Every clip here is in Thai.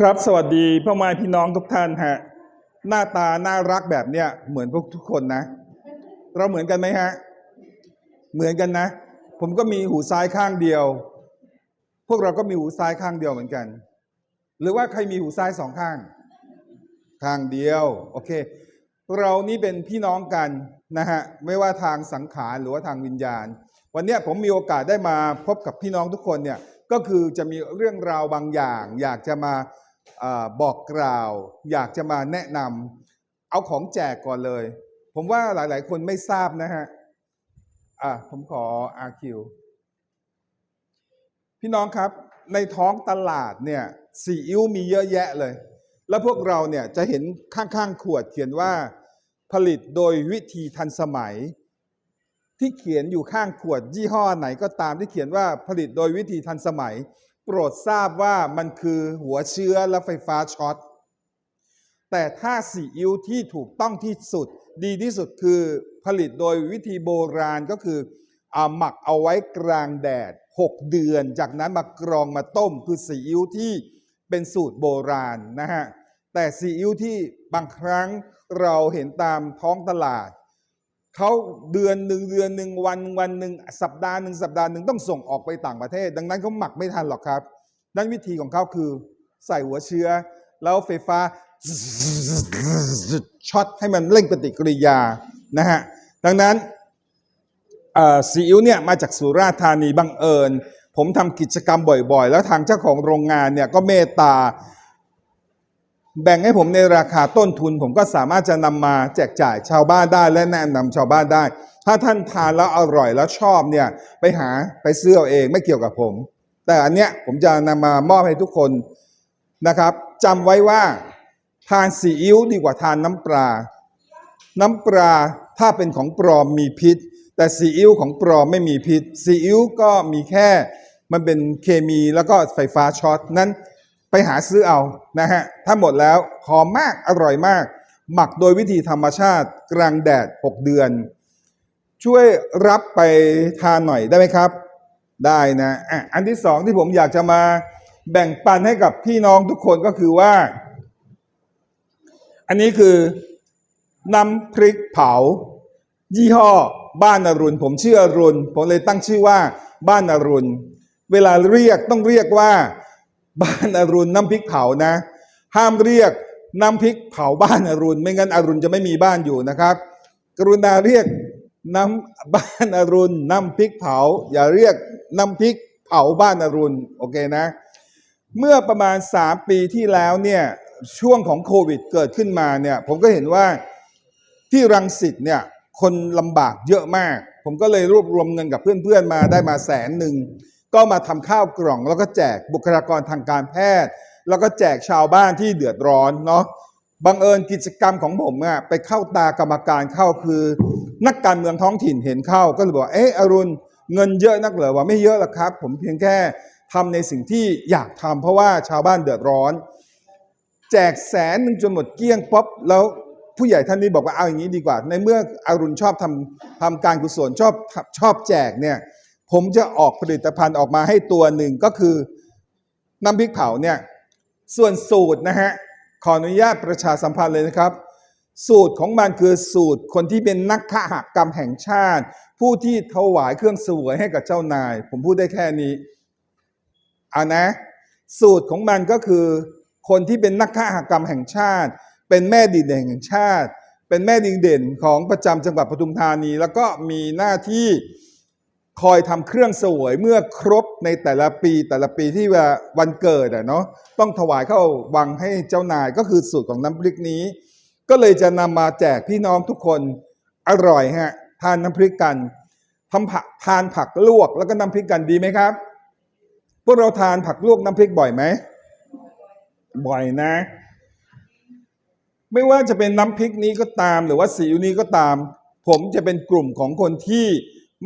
ครับสวัสดีพ่อแม่พี่น้องทุกท่านฮะ หน้าตาน่ารักแบบเนี้ยเหมือนพวกทุกคนนะ เราเหมือนกันไหมฮะ เหมือนกันนะ ผมก็มีหูซ้ายข้างเดียว พวกเราก็มีหูซ้ายข้างเดียวเหมือนกัน หรือว่าใครมีหูซ้ายสองข้าง ข้างเดียว โอเค เรานี่เป็นพี่น้องกันนะฮะไม่ว่าทางสังขารหรือว่าทางวิญญาณ วันนี้ผมมีโอกาสได้มาพบกับพี่น้องทุกคนเนี่ยก็คือจะมีเรื่องราวบางอย่าง อยากจะมา บอกกล่าว อยากจะมาแนะนำเอาของแจกก่อนเลย ผมว่าหลาย ๆ คนไม่ทราบนะฮะอะผมขอ RQ พี่น้องครับในท้องตลาดเนี่ยซีอิ๊วมีเยอะแยะเลย แล้วพวกเราเนี่ยจะเห็นข้างๆขวดเขียนว่าผลิตโดยวิธีทันสมัย ที่เขียนอยู่ข้างขวดยี่ห้อไหนก็ตามที่เขียนว่าผลิตโดยวิธีทันสมัย โปรดทราบว่ามันคือหัวเชื้อและไฟฟ้าช็อต แต่ถ้าซีอิ๊วที่ถูกต้องที่สุดดีที่สุดคือผลิตโดยวิธีโบราณก็คืออาหมักเอาไว้กลางแดด 6 เดือน จากนั้นมากรองมาต้มคือซีอิ๊วที่เป็นสูตรโบราณนะฮะ แต่ซีอิ๊วที่บางครั้งเราเห็นตามท้องตลาด เขาเดือนหนึ่งเดือนหนึ่งวันวันหนึ่งสัปดาห์หนึ่งสัปดาห์หนึ่งต้องส่งออกไปต่างประเทศ ดังนั้นเขาหมักไม่ทันหรอกครับนั่นวิธีของเขาคือใส่หัวเชื้อ แล้วไฟฟ้าช็อตให้มันเร่งปฏิกิริยานะฮะดังนั้นซีอิ๊วเนี่ยมาจากสุราษฎร์ธานีบังเอิญ ผมทำกิจกรรมบ่อยๆ แล้วทางเจ้าของโรงงานเนี่ยก็เมตตา แบ่งให้ผมในราคาต้นทุน ผมก็สามารถจะนำมาแจกจ่ายชาวบ้านได้และแนะนำชาวบ้านได้ ถ้าท่านทานแล้วอร่อยแล้วชอบเนี่ยไปหาไปซื้อเอาเองไม่เกี่ยวกับผม แต่อันเนี้ยผมจะนำมามอบให้ทุกคนนะครับจำไว้ว่าทานซีอิ๊วดีกว่าทานน้ำปลา น้ำปลาถ้าเป็นของปลอมมีพิษ แต่ซีอิ๊วของปลอมไม่มีพิษซีอิ๊วก็มีแค่มันเป็นเคมีแล้วก็ไฟฟ้าช็อตนั้น ไปหาซื้อเอานะฮะถ้าหมดแล้วหอมมากอร่อยมาก หมักโดยวิธีธรรมชาติกลางแดด 6 เดือน ช่วยรับไปทานหน่อยได้ไหมครับ ได้นะอะอันที่สองที่ผมอยากจะมาแบ่งปันให้กับพี่น้องทุกคนก็คือว่า อันนี้คือน้ำพริกเผา ยี่ห้อบ้านอรุณ ผมชื่ออรุณ ผมเลยตั้งชื่อว่าบ้านอรุณ เวลาเรียกต้องเรียกว่า บ้านอรุณน้ำพริกเผานะ ห้ามเรียกน้ำพริกเผาบ้านอรุณ ไม่งั้นอรุณจะไม่มีบ้านอยู่นะครับ กรุณาเรียกน้ำบ้านอรุณน้ำพริกเผา อย่าเรียกน้ำพริกเผาบ้านอรุณโอเคนะ เมื่อประมาณ 3 ปีที่แล้วเนี่ยช่วงของโควิดเกิดขึ้นมาเนี่ยผมก็เห็นว่าที่รังสิตเนี่ยคนลำบากเยอะมาก ผมก็เลยรวบรวมเงินกับเพื่อนๆมาได้มาแสนหนึ่ง ก็มาทำข้าวกล่อง แล้วก็แจกบุคลากรทางการแพทย์ แล้วก็แจกชาวบ้านที่เดือดร้อนเนาะบังเอิญกิจกรรมของผมอะไปเข้าตากรรมการเข้าคือ นักการเมืองท้องถิ่นเห็นเข้าก็เลยบอกว่าเอออรุณเงินเยอะนักเหรอว่าไม่เยอะหรอกครับ ผมเพียงแค่ทำในสิ่งที่อยากทำเพราะว่าชาวบ้านเดือดร้อน แจกแสนหนึ่งจนหมดเกลี้ยงป๊อบแล้วผู้ใหญ่ท่านนี้บอกว่าเอาอย่างนี้ดีกว่า ในเมื่ออรุณชอบทำทำการกุศลชอบชอบแจกเนี่ย ผมจะออกผลิตภัณฑ์ออกมาให้ตัวหนึ่งก็คือน้ำพริกเผาเนี่ยส่วนสูตรนะฮะขออนุญาตประชาสัมพันธ์เลยนะครับ สูตรของมันคือสูตรคนที่เป็นนักขหกรรมแห่งชาติ ผู้ที่ถวายเครื่องสวยให้กับเจ้านาย ผมพูดได้แค่นี้เอานะ สูตรของมันก็คือ คนที่เป็นนักขหกรรมแห่งชาติ เป็นแม่ดีเด่นแห่งชาติ เป็นแม่ดีเด่นของประจำจังหวัดปทุมธานี แล้วก็มีหน้าที่ คอยทำเครื่องสวยเมื่อครบในแต่ละปีแต่ละปีที่ว่าวันเกิดอะเนาะต้องถวายเข้าวังให้เจ้านายก็คือสูตรของน้ำพริกนี้ ก็เลยจะนำมาแจกพี่น้องทุกคนอร่อยฮะทานน้ำพริกกันทำผักทานผักลวกแล้วก็น้ำพริกกันดีไหมครับ พวกเราทานผักลวกน้ำพริกบ่อยไหมบ่อยนะ ไม่ว่าจะเป็นน้ำพริกนี้ก็ตาม หรือว่าสีนี้ก็ตาม ผมจะเป็นกลุ่มของคนที่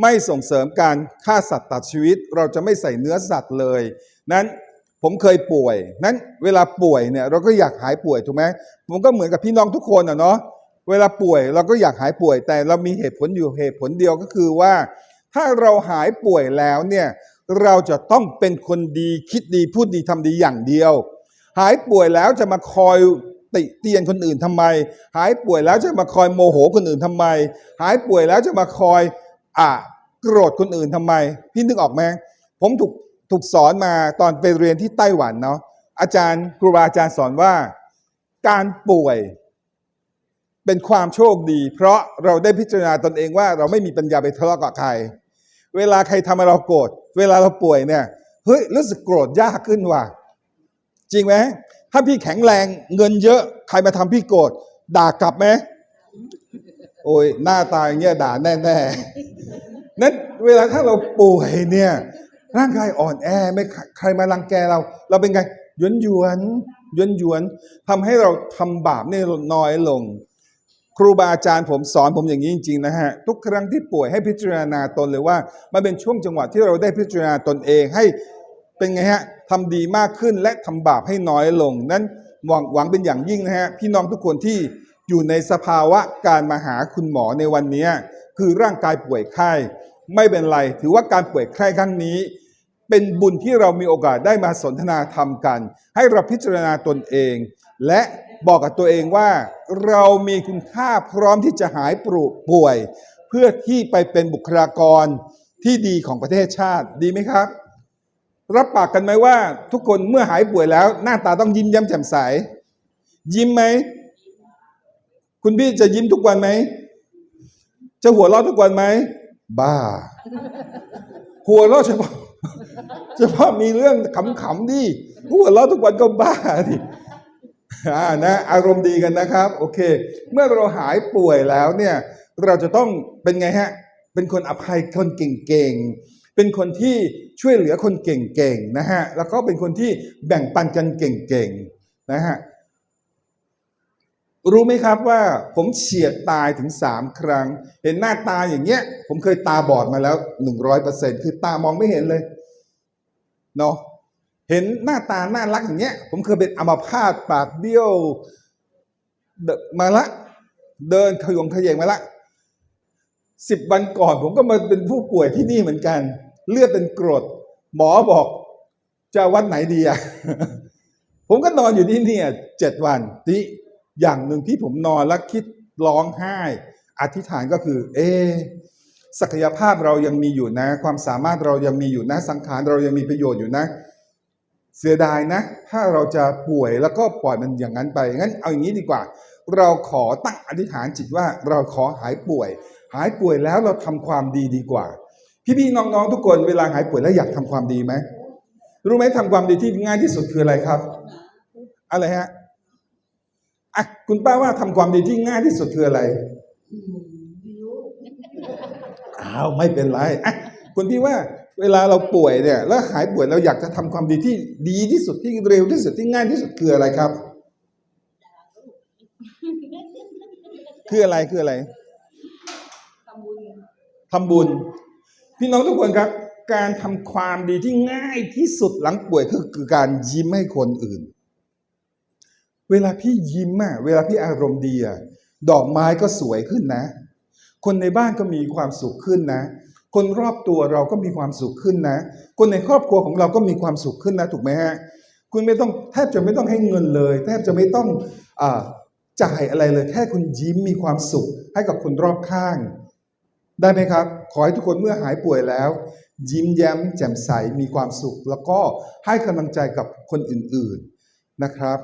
ไม่ส่งเสริมการฆ่าสัตว์ตัดชีวิต เราจะไม่ใส่เนื้อสัตว์เลย นั้นผมเคยป่วย นั้นเวลาป่วยเนี่ยเราก็อยากหายป่วยถูกไหมผมก็เหมือนกับพี่น้องทุกคนอะเนาะเวลาป่วยเราก็อยากหายป่วย แต่เรามีเหตุผลอยู่เหตุผลเดียวก็คือว่า ถ้าเราหายป่วยแล้วเนี่ยเราจะต้องเป็นคนดีคิดดีพูดดีทำดีอย่างเดียว หายป่วยแล้วจะมาคอยติเตียนคนอื่นทำไม หายป่วยแล้วจะมาคอยโมโหคนอื่นทำไม หายป่วยแล้วจะมาคอย อะโกรธคนอื่นทำไม พี่นึกออกไหมผมถูกถูกสอนมาตอนไปเรียนที่ไต้หวันเนาะอาจารย์ครูบาอาจารย์สอนว่าการป่วยเป็นความโชคดี เพราะเราได้พิจารณาตนเองว่าเราไม่มีปัญญาไปทะเลาะกับใคร เวลาใครทำให้เราโกรธเวลาเราป่วยเนี่ยเฮ้ยรู้สึกโกรธยากขึ้นว่ะจริงไหมถ้าพี่แข็งแรงเงินเยอะใครมาทำพี่โกรธด่ากลับไหม โอ้ยหน้าตาอย่างเงี้ยด่าแน่ๆนั้นเวลาถ้าเราป่วยเนี่ยร่างกายอ่อนแอไม่ใครมารังแกเรา เราเป็นไงยวนยวนยวนยวนทำให้เราทำบาปเนี่ยน้อยลง ครูบาอาจารย์ผมสอนผมอย่างนี้จริงๆนะฮะทุกครั้งที่ป่วยให้พิจารณาตนเลยว่ามันเป็นช่วงจังหวะที่เราได้พิจารณาตนเองให้เป็นไงฮะทำดีมากขึ้นและทำบาปให้น้อยลง นั้นหวังหวังเป็นอย่างยิ่งนะฮะพี่น้องทุกคนที่ อยู่ในสภาวะการมาหาคุณหมอในวันนี้คือร่างกายป่วยไข้ ไม่เป็นไร ถือว่าการป่วยไข้ครั้งนี้ เป็นบุญที่เรามีโอกาสได้มาสนทนาธรรมกัน ให้เราพิจารณาตนเอง และบอกกับตัวเองว่า เรามีคุณค่าพร้อมที่จะหายปรุป่วย เพื่อที่ไปเป็นบุคลากรที่ดีของประเทศชาติดีไหมครับ รับปากกันไหมว่า ทุกคนเมื่อหายป่วยแล้ว หน้าตาต้องยิ้มแย้มแจ่มใส ยิ้มไหม คุณพี่จะยิ้มทุกวันไหม จะหัวเราะทุกวันไหม บ้า หัวเราะเฉพาะเฉพาะมีเรื่องขำๆดิหัวเราะทุกวันก็บ้าดิอ่านะอารมณ์ดีกันนะครับ โอเค เมื่อเราหายป่วยแล้วเนี่ย เราจะต้องเป็นไงฮะ เป็นคนอภัยคนเก่งๆ เป็นคนที่ช่วยเหลือคนเก่งๆนะฮะ แล้วก็เป็นคนที่แบ่งปันกันเก่งๆนะฮะ รู้ไหมครับว่าผมเฉียดตายถึงสามครั้ง เห็นหน้าตาอย่างเงี้ย ผมเคยตาบอดมาแล้วหนึ่งร้อยเปอร์เซ็นคือตามองไม่เห็นเลยเนาะเห็นหน้าตาน่ารักอย่างเงี้ย ผมเคยเป็นอัมพาตปากเบี้ยวมาละ เดินขยงขยงมาละสิบวันก่อนผมก็มาเป็นผู้ป่วยที่นี่เหมือนกัน เลือดเป็นกรด หมอบอกจะวัดไหนดีอะผมก็นอนอยู่ที่นี่เจ็ดวันที่ อย่างหนึ่งที่ผมนอนแล้วคิดร้องไห้ อธิษฐานก็คือ เอ ศักยภาพเรายังมีอยู่นะ ความสามารถเรายังมีอยู่นะ สังขารเรายังมีประโยชน์อยู่นะ เสียดายนะ ถ้าเราจะป่วยแล้วก็ปล่อยมันอย่างนั้นไป งั้นเอาอย่างนี้ดีกว่า เราขอตั้งอธิษฐานจิตว่าเราขอหายป่วย หายป่วยแล้วเราทำความดีดีกว่า พี่ๆน้องๆทุกคนเวลาหายป่วยแล้วอยากทำความดีไหมรู้ไหมทำความดีที่ง่ายที่สุดคืออะไรครับ อะไรฮะ อะคุณป้าว่าทำความดีที่ง่ายที่สุดคืออะไรอ้าวไม่เป็นไรอะคุณพี่ว่าเวลาเราป่วยเนี่ย แล้วหายป่วยเราอยากจะทำความดีที่ดีที่สุดที่เร็วที่สุดที่ง่ายที่สุดคืออะไรครับ คืออะไรคืออะไรทำบุญพี่น้องทุกคนครับ การทำความดีที่ง่ายที่สุดหลังป่วยคือคือการยิ้มให้คนอื่น เวลาพี่ยิ้มอะเวลาพี่อารมณ์ดีอะดอกไม้ก็สวยขึ้นนะ คนในบ้านก็มีความสุขขึ้นนะ คนรอบตัวเราก็มีความสุขขึ้นนะ คนในครอบครัวของเราก็มีความสุขขึ้นนะ ถูกไหมฮะคุณไม่ต้องแทบจะไม่ต้องให้เงินเลยแทบจะไม่ต้องอจ่ายอะไรเลย แค่คุณยิ้มมีความสุข ให้กับคนรอบข้าง ได้ไหมครับ ขอให้ทุกคนเมื่อหายป่วยแล้ว ยิ้มแย้มแจ่มใสมีความสุข แล้วก็ให้กำลังใจกับคนอื่นๆนะครับ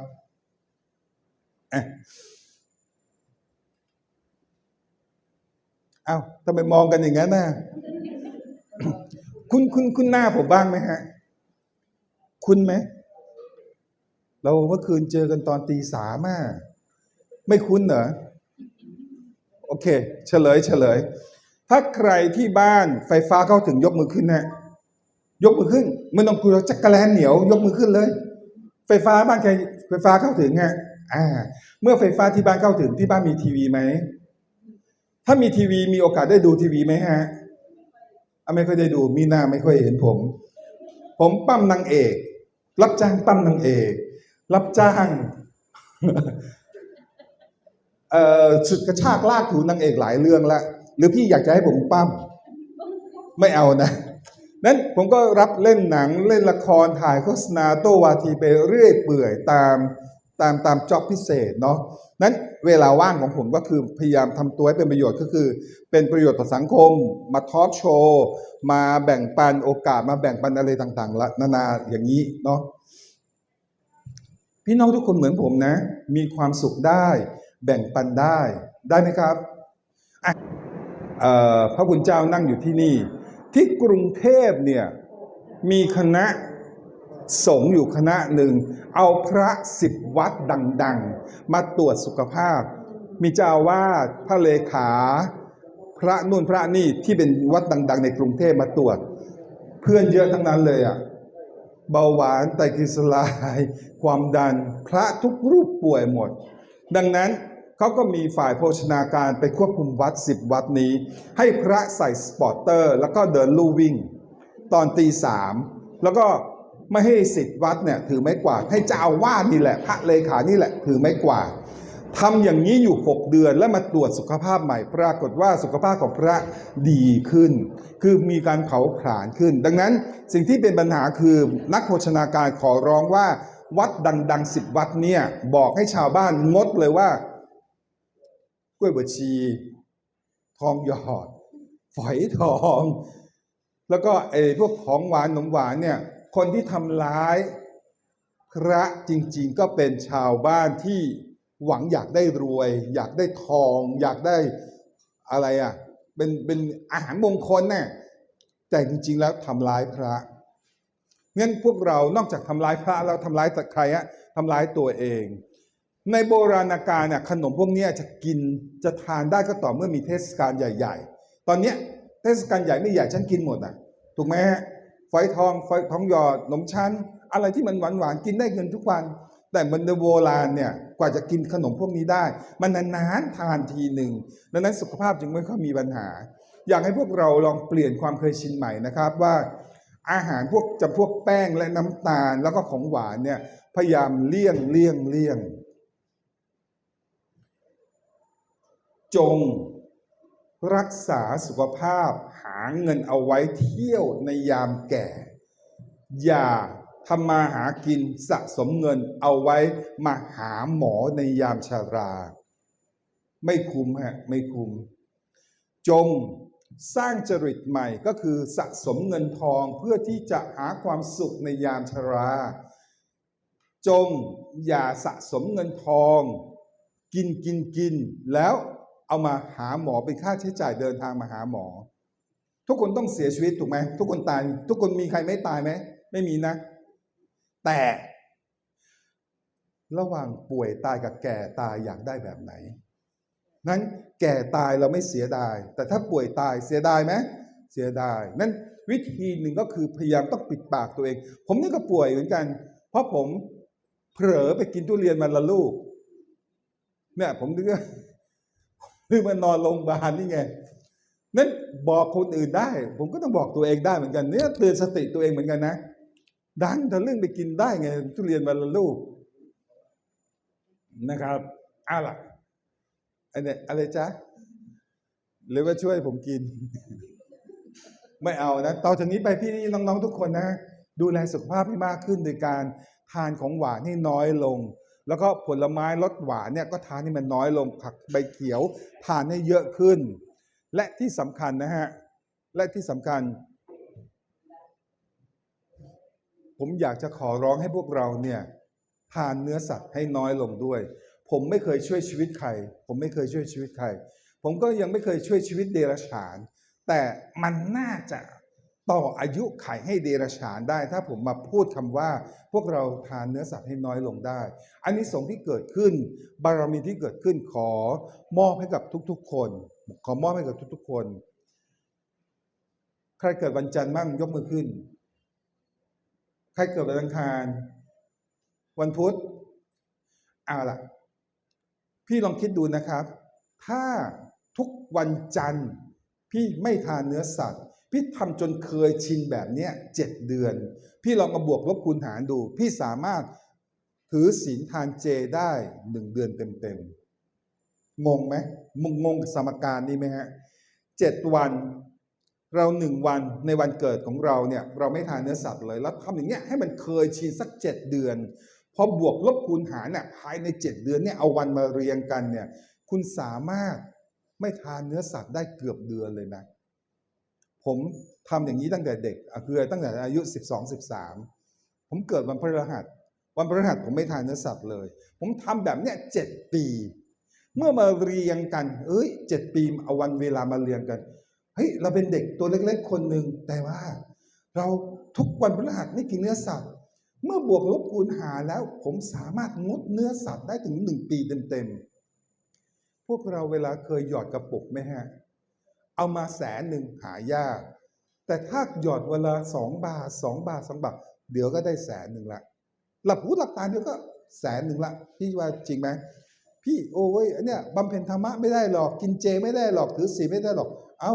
เอ้าทำไมมองกันอย่างนั้นนะคุณคุณคุณหน้าผมบ้างไหมฮะ คุณไหม เราเมื่อคืนเจอกันตอนตีสามอะไม่คุ้นเหรอ โอเค เฉลยเฉลย ถ้าใครที่บ้านไฟฟ้าเข้าถึงยกมือขึ้นนะยกมือขึ้นไม่ต้องกลัวจักรแลนเหนียวยกมือขึ้นเลย ไฟฟ้าบ้านใครไฟฟ้าเข้าถึงฮะ อ่าเมื่อไฟฟ้าที่บ้านเข้าถึงที่บ้านมีทีวีไหม ถ้ามีทีวีมีโอกาสได้ดูทีวีไหมฮะไม่ค่อยได้ดูมีหน้าไม่ค่อยเห็นผม ผมปั้มนางเอก รับจ้างปั้มนางเอก รับจ้างเอ่อฉุดกระชากลากถูนางเอกหลายเรื่องละหรือพี่อยากจะให้ผมปั้มไม่เอานะนั้นผมก็รับเล่นหนังเล่นละครถ่ายโฆษณาโตวาทีไปเรื่อยเปื่อยตาม ตามตามจ็อบพิเศษเนาะนั้นเวลาว่างของผมก็คือพยายามทำตัวให้เป็นประโยชน์ก็คือ เป็นประโยชน์ต่อสังคม มาทอล์กโชว์ มาแบ่งปันโอกาสมาแบ่งปันอะไรต่างๆละนานาอย่างนี้เนาะพี่น้องทุกคนเหมือนผมนะ มีความสุขได้ แบ่งปันได้ได้ไหมครับพระคุณเจ้านั่งอยู่ที่นี่ ที่กรุงเทพเนี่ยมีคณะ สงอยู่คณะหนึ่ง เอาพระสิบวัดดัง ๆ มาตรวจสุขภาพ มีเจ้าวาดพระเลขา พระนู่นพระนี่ที่เป็นวัดดัง ๆ ในกรุงเทพมาตรวจ เพื่อนเยอะทั้งนั้นเลยอะเบาหวานไตรกลีเซอไรด์ความดันพระทุกรูปป่วยหมด ดังนั้นเขาก็มีฝ่ายโภชนาการไปควบคุมวัด10วัดนี้ ให้พระใส่สปอร์เตอร์ แล้วก็เดินลู่วิ่ง ตอนตีสามแล้วก็ ไม่ให้สิทธิ์วัดเนี่ยถือไม้กวาดให้เจ้าอาวาสนี่แหละ พระเลขานี่แหละ ถือไม้กวาดทำอย่างนี้อยู่ 6 เดือนแล้วมาตรวจสุขภาพใหม่ ปรากฏว่าสุขภาพของพระดีขึ้น คือมีการเผาผลาญขึ้น ดังนั้นสิ่งที่เป็นปัญหาคือนักโภชนาการขอร้องว่าวัดดังๆสิบวัดเนี่ยบอกให้ชาวบ้านงดเลยว่ากล้วยบวชชี ทองหยอด ฝอยทอง แล้วก็ไอ้พวกของหวานขนมหวานเนี่ย คนที่ทำร้ายพระจริง ๆ ก็เป็นชาวบ้านที่หวังอยากได้รวย อยากได้ทอง อยากได้อะไรอะเป็นเป็นอาหารมงคลน่ะแต่จริง ๆ แล้วทำร้ายพระงั้นพวกเรานอกจากทำร้ายพระแล้วทำร้ายใครอะทำร้ายตัวเอง ในโบราณกาลเนี่ยขนมพวกนี้จะกินจะทานได้ก็ต่อเมื่อมีเทศกาลใหญ่ ๆ ตอนเนี้ยเทศกาลใหญ่ไม่ใหญ่ฉันกินหมดอะถูกไหมฮะ ฝอยทองฝอยทองหยอดขนมชั้น อะไรที่มันหวานหวานๆกินได้เงินทุกวัน แต่มันในโบราณเนี่ยกว่าจะกินขนมพวกนี้ได้ มันนานๆทานทีหนึ่งดังนั้นสุขภาพจึงไม่ค่อยมีปัญหา อยากให้พวกเราลองเปลี่ยนความเคยชินใหม่นะครับว่าอาหารพวกจำพวกแป้งและน้ำตาลแล้วก็ของหวานเนี่ยพยายามเลี่ยงเลี่ยงเลี่ยง จงรักษาสุขภาพ เงินเอาไว้เที่ยวในยามแก่ อย่าทำมาหากินสะสมเงินเอาไว้มาหาหมอในยามชารา ไม่คุ้มฮะไม่คุ้มจงสร้างจริตใหม่ก็คือสะสมเงินทองเพื่อที่จะหาความสุขในยามชรา จงอย่าสะสมเงินทอง กินกินกินแล้วเอามาหาหมอเป็นค่าใช้จ่ายเดินทางมาหาหมอ ทุกคนต้องเสียชีวิตถูกไหมทุกคนตาย ทุกคนมีใครไม่ตายไหมไม่มีนะ แต่ ระหว่างป่วยตายกับแก่ตายอยากได้แบบไหน นั้นแก่ตายเราไม่เสียดาย แต่ถ้าป่วยตายเสียดายไหมเสียดาย นั้นวิธีหนึ่งก็คือพยายามต้องปิดปากตัวเอง ผมนี่ก็ป่วยเหมือนกัน เพราะผมเผลอไปกินทุเรียนมาละลูกเนี่ยผมนึกว่านึกมานอนโรงพยาบาลนี่ไง นั้นบอกคนอื่นได้ ผมก็ต้องบอกตัวเองได้เหมือนกันเนี่ยเตือนสติตัวเองเหมือนกันนะ ดันทะลึ่งไปกินได้ไงทุเรียนมาละลูกนะครับเอาล่ะอันเนี้ยอะไรจ๊ะหรือว่าช่วยผมกิน ไม่เอานะต่อจากนี้ไปพี่น้องๆทุกคนนะ ดูแลสุขภาพให้มากขึ้นโดยการทานของหวานให้น้อยลง แล้วก็ผลไม้รสหวานเนี่ยก็ทานให้มันน้อยลงผักใบเขียว ทานให้เยอะขึ้น และที่สำคัญนะฮะ และที่สำคัญ ผมอยากจะขอร้องให้พวกเราเนี่ยทานเนื้อสัตว์ให้น้อยลงด้วย ผมไม่เคยช่วยชีวิตใคร ผมไม่เคยช่วยชีวิตใคร ผมก็ยังไม่เคยช่วยชีวิตเดรัจฉาน แต่มันน่าจะ ต่ออายุไขให้เดรัจฉานได้ ถ้าผมมาพูดคำว่า พวกเราทานเนื้อสัตว์ให้น้อยลงได้ อันนี้สงส์ที่เกิดขึ้น บารมีที่เกิดขึ้นขอมอบให้กับทุกๆ คน ขอมอบให้กับทุกๆ คน ใครเกิดวันจันทร์มั่งยกมือขึ้น ใครเกิดวันอังคาร วันพุธเอาล่ะ พี่ลองคิดดูนะครับ ถ้าทุกวันจันทร์พี่ไม่ทานเนื้อสัตว์ พี่ทำจนเคยชินแบบเนี้ยเจ็ดเดือน พี่ลองมาบวกลบคูณหารดู พี่สามารถถือศีลทานเจได้หนึ่งเดือนเต็มๆงงไหมมึงงงกับสมการนี้ไหมฮะเจ็ดวันเราหนึ่งวันในวันเกิดของเราเนี่ยเราไม่ทานเนื้อสัตว์เลยแล้วทำอย่างเงี้ยให้มันเคยชินสักเจ็ดเดือนพอบวกลบคูณหารเนี่ยภายในเจ็ดเดือนเนี่ยเอาวันมาเรียงกันเนี่ยคุณสามารถไม่ทานเนื้อสัตว์ได้เกือบเดือนเลยนะ ผมทำอย่างนี้ตั้งแต่เด็กคือตั้งแต่อายุ 12 13 ผมเกิดวันพฤหัส วันพฤหัสผมไม่ทานเนื้อสัตว์เลย ผมทำแบบเนี้ยเจ็ดปี เมื่อมาเรียงกัน เอ้ยเจ็ดปีเอาวันเวลามาเรียงกันเฮ้ยเราเป็นเด็กตัวเล็กๆ คนหนึ่งแต่ว่า เราทุกวันพฤหัสไม่กินเนื้อสัตว์ เมื่อบวกลบคูณหารแล้ว ผมสามารถงดเนื้อสัตว์ได้ถึงหนึ่งปีเต็มๆพวกเราเวลาเคยหยอดกระปุกไหมฮะ เอามาแสนหนึ่งหายาก แต่ถ้าหยอดเวลาสองบาทสองบาทสองบาท เดี๋ยวก็ได้แสนหนึ่งละ หลับหูหลับตาเดี๋ยวก็แสนหนึ่งละ พี่ว่าจริงไหมพี่โอ้ยอันเนี้ยบำเพ็ญธรรมะไม่ได้หรอก กินเจไม่ได้หรอก ถือศีลไม่ได้หรอก เอา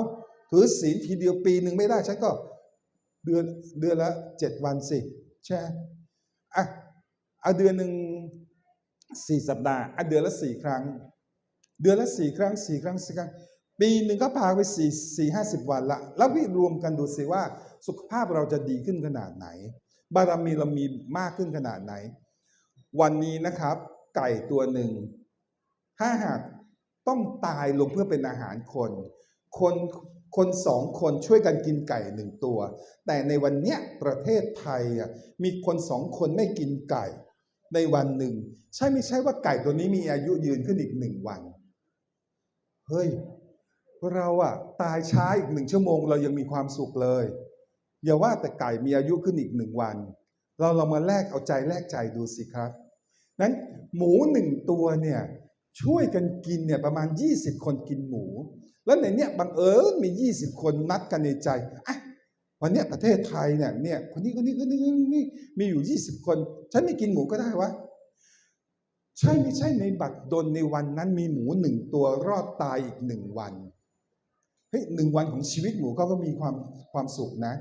ถือศีลทีเดียวปีหนึ่งไม่ได้ฉันก็เดือนเดือนละเจ็ดวันสิใช่อะเอาเดือนหนึ่งสี่สัปดาห์อะเดือนละสี่ครั้ง เดือนละสี่ครั้งสี่ครั้งสี่ครั้ง ปีหนึ่งก็พาไปสี่สี่ห้าสิบวันละ แล้วพี่รวมกันดูสิว่าสุขภาพเราจะดีขึ้นขนาดไหน บารมีเรามีมากขึ้นขนาดไหน วันนี้นะครับ ไก่ตัวหนึ่งถ้าหากต้องตายลงเพื่อเป็นอาหารคน คนคนสองคนช่วยกันกินไก่หนึ่งตัว แต่ในวันเนี้ยประเทศไทยมีคนสองคนไม่กินไก่ในวันหนึ่ง ใช่ไม่ใช่ว่าไก่ตัวนี้มีอายุยืนขึ้นอีกหนึ่งวัน เฮ้ย เราอะตายช้าอีกหนึ่งชั่วโมง เรายังมีความสุขเลย อย่าว่าแต่ไก่มีอายุขึ้นอีกหนึ่งวัน เราเรามาแลกเอาใจแลกใจดูสิครับนั้นหมูหนึ่งตัวเนี่ยช่วยกันกินเนี่ยประมาณ 20 คนกินหมู แล้วในเนี้ยบังเอิญมี 20 คนนัดกันในใจอะวันเนี้ยประเทศไทยเนี่ยเนี่ยคนนี้คนนี้คนนี้คนนี้มีอยู่ 20 คน ฉันไม่กินหมูก็ได้วะใช่ไม่ใช่ในบัตรดลในวันนั้นมีหมูหนึ่งตัวรอดตายอีกหนึ่งวัน เฮ้ยหนึ่งวันของชีวิตหมูเขาก็มีความความสุขนะ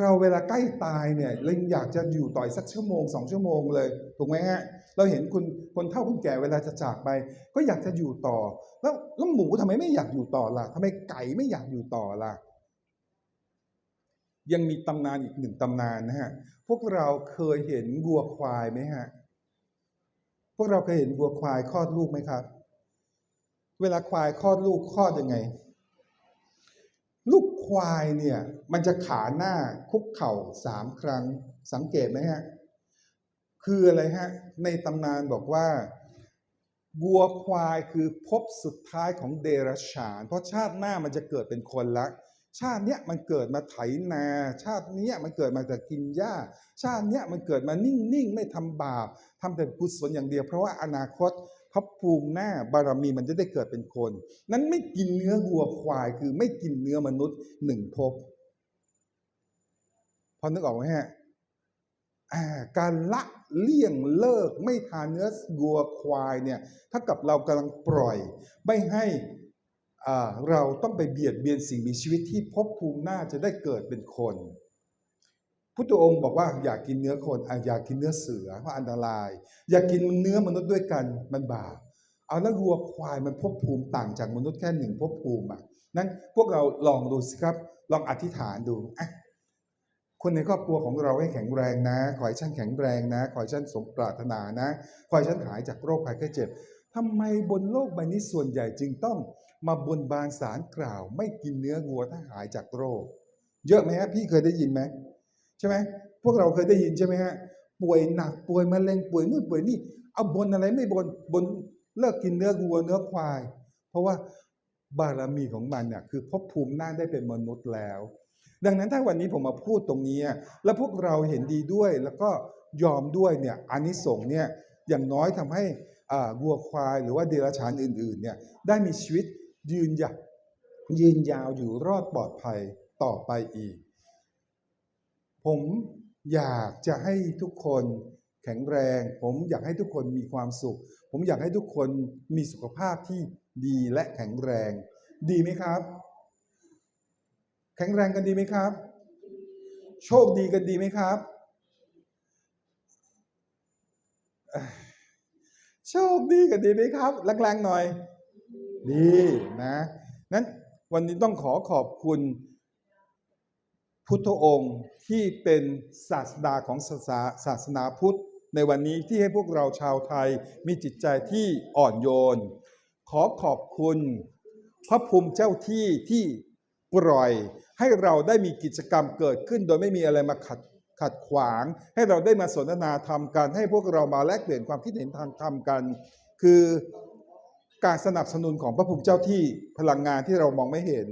เราเวลาใกล้ตายเนี่ยเรายังอยากจะอยู่ต่อยสักชั่วโมงสองชั่วโมงเลยถูกไหมฮะเราเห็นคุณคนเฒ่าคนแก่เวลาจะจากไป ก็อยากจะอยู่ต่อ แล้วแล้วหมูทำไมไม่อยากอยู่ต่อล่ะทำไมไก่ไม่อยากอยู่ต่อล่ะ ยังมีตำนานอีกหนึ่งตำนานนะฮะพวกเราเคยเห็นวัวควายไหมฮะพวกเราเคยเห็นวัวควายคลอดลูกไหมครับ เวลาควายคลอดลูกคลอดยังไง ลูกควายเนี่ย มันจะขาหน้าคุกเข่าสามครั้ง สังเกตไหมฮะ คืออะไรฮะ ในตำนานบอกว่าวัวควายคือภพสุดท้ายของเดรัจฉาน เพราะชาติหน้ามันจะเกิดเป็นคนละ ชาติเนี้ยมันเกิดมาไถนา ชาติเนี้ยมันเกิดมาแต่กินหญ้า ชาติเนี้ยมันเกิดมานิ่งๆ ไม่ทำบาปทำแต่กุศลอย่างเดียว เพราะว่าอนาคตพระภูมิหน้าบารมีมันจะได้เกิดเป็นคน นั้นไม่กินเนื้อวัวควาย คือไม่กินเนื้อมนุษย์หนึ่งภพพอนึกออกไหมฮะการละเลี่ยงเลิกไม่ทานเนื้อวัวควายเนี่ยถ้ากับเรากำลังปล่อย ไม่ให้เราต้องไปเบียดเบียนสิ่งมีชีวิตที่ภพภูมิหน้าจะได้เกิดเป็นคน พุทธองค์บอกว่าอยากกินเนื้อคนอะอยากกินเนื้อเสือเพราะอันตราย อยากกินเนื้อมนุษย์ด้วยกันมันบาปเอาแล้ววัวควายมันภพภูมิต่างจากมนุษย์แค่หนึ่งภพภูมิอะนั้นพวกเราลองดูสิครับ ลองอธิษฐานดูอะคนในครอบครัวของเราให้แข็งแรงนะ ขอให้ฉันแข็งแรงนะ ขอให้ฉันสมปรารถนานะ ขอให้ฉันหายจากโรคภัยแค่เจ็บทำไมบนโลกใบนี้ส่วนใหญ่จึงต้องมาบนบานสารกล่าว ไม่กินเนื้อวัวถ้าหายจากโรค เยอะไหมฮะพี่เคยได้ยินไหม ใช่ไหมพวกเราเคยได้ยินใช่ไหมฮะป่วยหนักป่วยมะเร็งป่วยนู่นป่วยนี่เอาบนอะไรไม่บนบนเลิกกินเนื้อวัวเนื้อควาย เพราะว่าบารมีของมันเนี่ยคือภพภูมิหน้าได้เป็นมนุษย์แล้ว ดังนั้นถ้าวันนี้ผมมาพูดตรงนี้ แล้วพวกเราเห็นดีด้วยแล้วก็ยอมด้วยเนี่ยอานิสงส์เนี่ยอย่างน้อยทำให้อ่าวัวควายหรือว่าเดรัจฉานอื่นๆเนี่ยได้มีชีวิตยืนยาวยืนยาวอยู่รอดปลอดภัยต่อไปอีก ผมอยากจะให้ทุกคนแข็งแรง ผมอยากให้ทุกคนมีความสุข ผมอยากให้ทุกคนมีสุขภาพที่ดีและแข็งแรง ดีไหมครับ แข็งแรงกันดีไหมครับ โชคดีกันดีไหมครับโชคดีกันดีไหมครับแรงๆหน่อย ดีนะนั้นวันนี้ต้องขอขอบคุณ พุทธองค์ที่เป็นศาสดาของศาสนาาสนาพุทธ ในวันนี้ที่ให้พวกเราชาวไทยมีจิตใจที่อ่อนโยน ขอขอบคุณพระภูมิเจ้าที่ที่ปล่อยให้เราได้มีกิจกรรมเกิดขึ้น โดยไม่มีอะไรมาขัดขัดขวาง ให้เราได้มาสนทนาธรรมกันให้พวกเรามาแลกเปลี่ยนความคิดเห็นทางธรรมกัน คือการสนับสนุนของพระภูมิเจ้าที่พลังงานที่เรามองไม่เห็น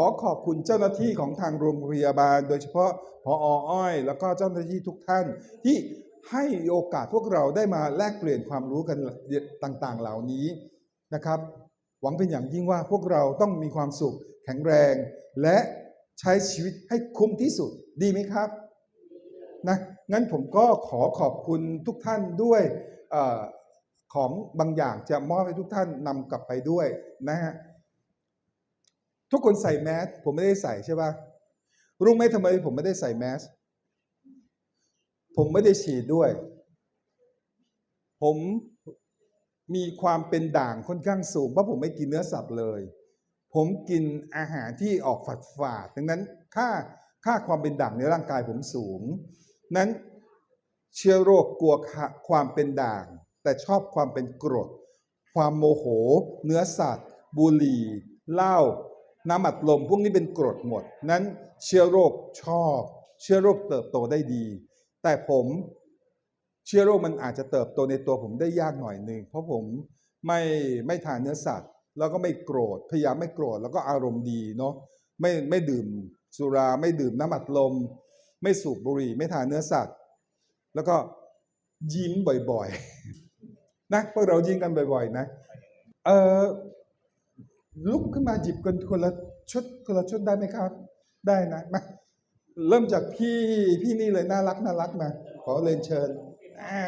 ขอขอบคุณเจ้าหน้าที่ของทางโรงพยาบาล โดยเฉพาะพออ้อย แล้วก็เจ้าหน้าที่ทุกท่าน ที่ให้โอกาสพวกเราได้มาแลกเปลี่ยนความรู้กันต่างๆ เหล่านี้นะครับ หวังเป็นอย่างยิ่งว่าพวกเราต้องมีความสุข แข็งแรง และใช้ชีวิตให้คุ้มที่สุดดีไหมครับนะงั้นผมก็ขอขอบคุณทุกท่านด้วยอของบางอย่างจะมอบให้ทุกท่านนำกลับไปด้วยนะฮะ ทุกคนใส่แมสผมไม่ได้ใส่ใช่ปะรู้ไหมทำไมผมไม่ได้ใส่แมสผมไม่ได้ฉีดด้วย ผมมีความเป็นด่างค่อนข้างสูงเพราะผมไม่กินเนื้อสัตว์เลย ผมกินอาหารที่ออกฝาดฝาดดังนั้นค่าค่าความเป็นด่างในร่างกายผมสูง นั้นเชื้อโรคกลัวความเป็นด่าง แต่ชอบความเป็นกรด ความโมโห เนื้อสัตว์ บุหรี่เหล้า น้ำอัดลมพวกนี้เป็นกรดหมด นั้นเชื้อโรคชอบ เชื้อโรคเติบโตได้ดี แต่ผมเชื้อโรคมันอาจจะเติบโตในตัวผมได้ยากหน่อยหนึ่งเพราะผมไม่ไม่ทานเนื้อสัตว์ แล้วก็ไม่โกรธพยายามไม่โกรธแล้วก็อารมณ์ดีเนาะไม่ไม่ดื่มสุราไม่ดื่มน้ำอัดลม ไม่สูบบุหรี่ ไม่ทานเนื้อสัตว์ แล้วก็ยิ้มบ่อยๆนะพวกเรายิ้มกันบ่อย ๆ นะเออ ลุกขึ้นมาหยิบกันคนละชุดคนละชุดได้ไหมครับ ได้นะมาเริ่มจากพี่พี่นี่เลยน่ารักน่ารักมา ขอเรียนเชิญอ่า